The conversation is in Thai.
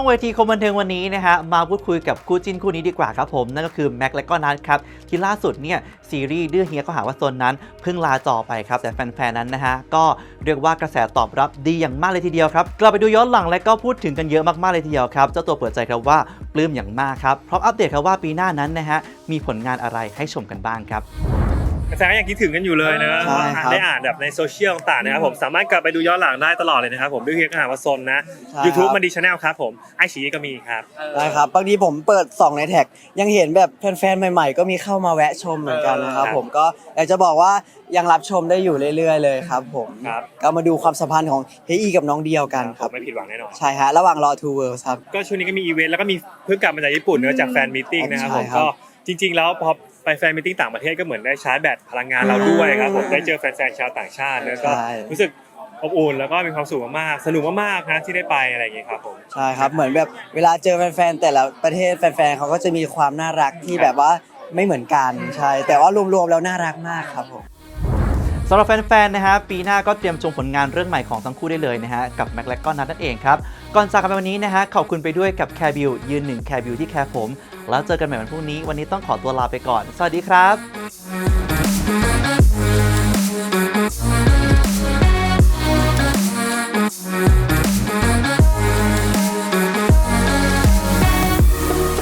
งเวทีคมบันเทิงวันนี้นะฮะมาพูดคุยกับคู่จิ้นคู่นี้ดีกว่าครับผม นั่นก็คือแม็กและก็นัทครับ ที่ล่าสุดเนี่ยซีรีส์ดื้อเฮียก็หาว่าโซนนั้น เพิ่งลาจอไปครับ แต่แฟนๆนั้นนะฮะ ก็เรียกว่ากระแสตอบรับดีอย่างมากเลยทีเดียวครับ กลับไปดูย้อนหลังและก็พูดถึงกันเยอะมากๆเลยทีเดียวครับ เจ้าตัวเปิดใจครับว่าปลื้มอย่างมากครับพร้อมอัปเดตครับว่าปีหน้านั้นนะฮะมีผลงานอะไรให้ชมกันบ้างครับ แฟนๆก็ยังคิดถึงกันอยู่เลยนะใช่ครับได้อ่านแบบในโซเชียลต่างๆนะครับผมสามารถกลับไปดูย้อนหลังได้ตลอดเลยนะครับผมด้วยเฮียกหาวาซนนะ ใช่ YouTube ครับ มันดีชาแนลครับผมไอชีก็มีครับ ได้ครับบางทีผมเปิดส่องในแท็กยังเห็นแบบแฟนๆใหม่ ๆ ก็มีเข้ามาแวะชมเหมือนกันนะครับเออผมก็อยากจะบอกว่ายังรับชมได้อยู่เรื่อยๆเลยครับ ผมครับ ก็มาดูความสัมพันธ์ของเฮอีกับน้องเดียวกันครับผมไม่ผิดหวังแน่นอน ใช่ฮะระหว่างรอ Two Worlds ครับ ก็ช่วงนี้ก็มีอีเวนต์แล้วก็มีเพิ่งกลับมาจากญี่ปุ่นเนื่องจากแฟนมีตติ้งนะครับผมใช่ครับ ก็ จริง ๆ แล้วพอไปแฟนมีตติ้งต่างประเทศก็เหมือนได้ชาร์จแบตพลังงานเราด้วยครับผมได้เจอแฟนๆชาวต่างชาติแล้วก็ใช่รู้สึกอบอุ่นแล้วก็มีความสุขมากๆสนุกมากๆนะที่ได้ไปอะไรอย่างเงี้ยครับผมใช่ครับเหมือนแบบเวลาเจอแฟนๆแต่ละประเทศแฟนๆเขาก็จะมีความน่ารักที่แบบว่าไม่เหมือนกันใช่แต่ว่ารวมๆแล้วน่ารักมากครับผมสำหรับแฟนๆนะฮะปีหน้าก็เตรียมชมผลงานเรื่องใหม่ของทั้งคู่ได้เลยนะฮะกับแม็กและก็นัทนั่นเองครับ ก่อนจากกันไปวันนี้นะฮะขอบคุณไปด้วยกับแคร์บิวยืนหนึ่งแคร์บิวที่แคร์ผม แล้วเจอกันใหม่วันพรุ่งนี้ วันนี้ต้องขอตัวลาไปก่อน สวัสดีครับ